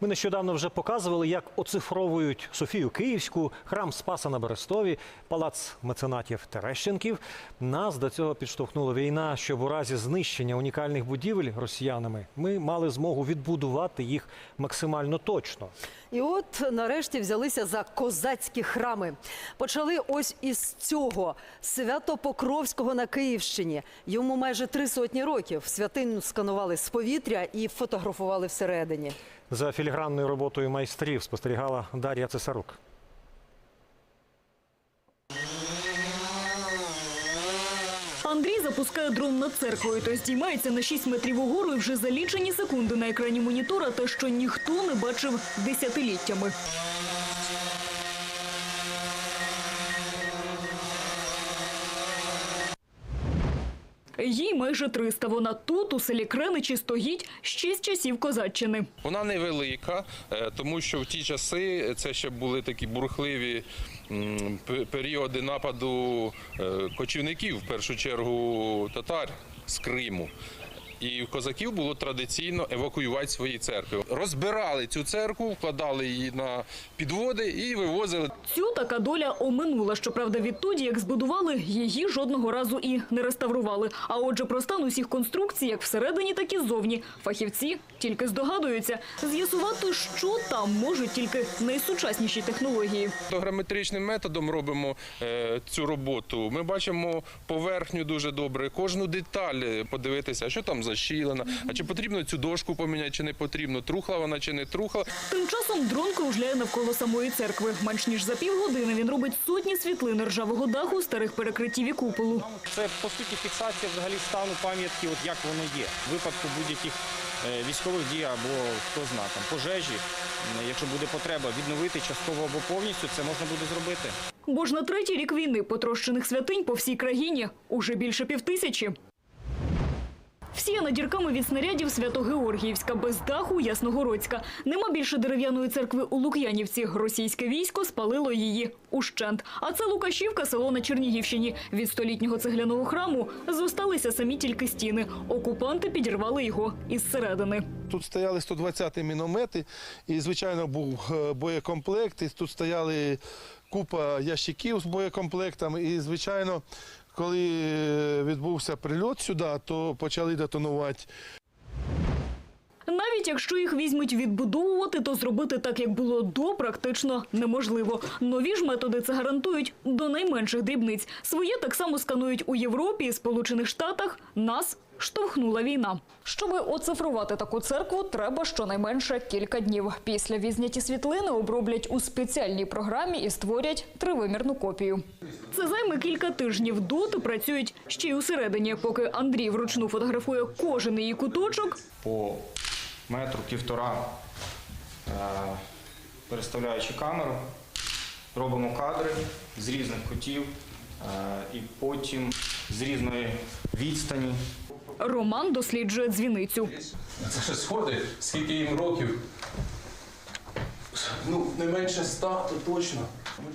Ми нещодавно вже показували, як оцифровують Софію Київську, храм Спаса на Берестові, палац меценатів Терещенків. Нас до цього підштовхнула війна, щоб у разі знищення унікальних будівель росіянами ми мали змогу відбудувати їх максимально точно. І от нарешті взялися за козацькі храми. Почали ось із цього Свято-Покровського на Київщині. Йому майже три сотні років. Святиню сканували з повітря і фотографували всередині. За філігранною роботою майстрів спостерігала Дар'я Цесарук. Андрій запускає дрон над церквою, то здіймається на 6 метрів угору і вже за лічені секунди на екрані монітора те, що ніхто не бачив десятиліттями. Їй майже 300. Вона тут, у селі Креничі, стоїть з часів козаччини. Вона невелика, е, тому що в ті часи це ще були такі бурхливі періоди нападу е, кочівників, в першу чергу татар з Криму. І в козаків було традиційно евакуювати свої церкви. Розбирали цю церкву, вкладали її на підводи і вивозили. Цю така доля оминула. Щоправда, відтоді, як збудували, її жодного разу і не реставрували. А отже, про стан усіх конструкцій, як всередині, так і ззовні, фахівці тільки здогадуються. З'ясувати, що там можуть тільки найсучасніші технології. Фотограметричним методом робимо е, цю роботу. Ми бачимо поверхню дуже добре, кожну деталь е, подивитися, що там защілено, а чи потрібно цю дошку поміняти, чи не потрібно, трухла вона чи не трухла. Тим часом дрон кружляє навколо самої церкви. Менш ніж за півгодини він робить сотні світлин ржавого даху, старих перекриттів і куполу. Це по суті фіксація взагалі стану пам'ятки, от як воно є. В випадку будь-яких е, військових дій або хто зна там пожежі, якщо буде потреба відновити частково або повністю, це можна буде зробити. Бо ж на третій рік війни потрощених святинь по всій країні уже більше півтисячі. Всіяна дірками від снарядів Свято-Георгіївська, без даху Ясногородська. Нема більше дерев'яної церкви у Лук'янівці. Російське військо спалило її ущент. А це Лукашівка, село на Чернігівщині. Від столітнього цегляного храму зосталися самі тільки стіни. Окупанти підірвали його із середини. Тут стояли 120 міномети, і, звичайно, був е, боєкомплект. І тут стояли купа ящиків з боєкомплектом. І, звичайно, коли е, відбувся прильот сюди, то почали детонувати Навіть якщо їх візьмуть відбудовувати, то зробити так, як було до, практично неможливо. Нові ж методи це гарантують до найменших дрібниць. Своє так само сканують у Європі і Сполучених Штатах. Нас штовхнула війна. Щоби оцифрувати таку церкву, треба щонайменше кілька днів. Після відзняті світлини оброблять у спеціальній програмі і створять тривимірну копію. Це займе кілька тижнів. Доти працюють ще й усередині. Поки Андрій вручну фотографує кожен її куточок, По метру півтора е, переставляючи камеру, робимо кадри з різних кутів е, і потім з різної відстані Роман досліджує дзвіницю. Це ж сходи, скільки їм років? Ну, не менше ста, то точно.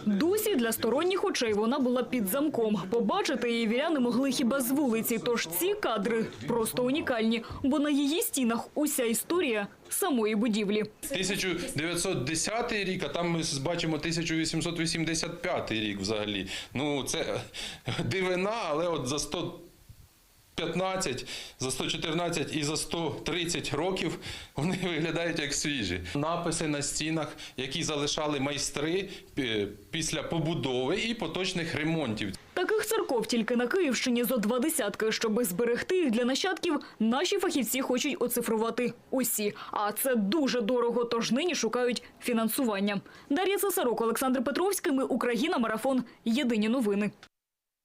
Досі для сторонніх очей вона була під замком. Побачити її віряни могли хіба з вулиці. Тож ці кадри просто унікальні, бо на її стінах уся історія самої будівлі. 1910 рік, а там ми бачимо 1885 рік взагалі. Ну, це дивина, але от за 115, за 114 і за 130 років вони виглядають як свіжі. Написи на стінах, які залишали майстри е, після побудови і поточних ремонтів. Таких церков тільки на Київщині зо два десятки. Щоби зберегти їх для нащадків, наші фахівці хочуть оцифрувати усі. А це дуже дорого, тож нині шукають фінансування. Дар'я Цесарук, Олександр Петровський. Ми Україна. Марафон. Єдині новини.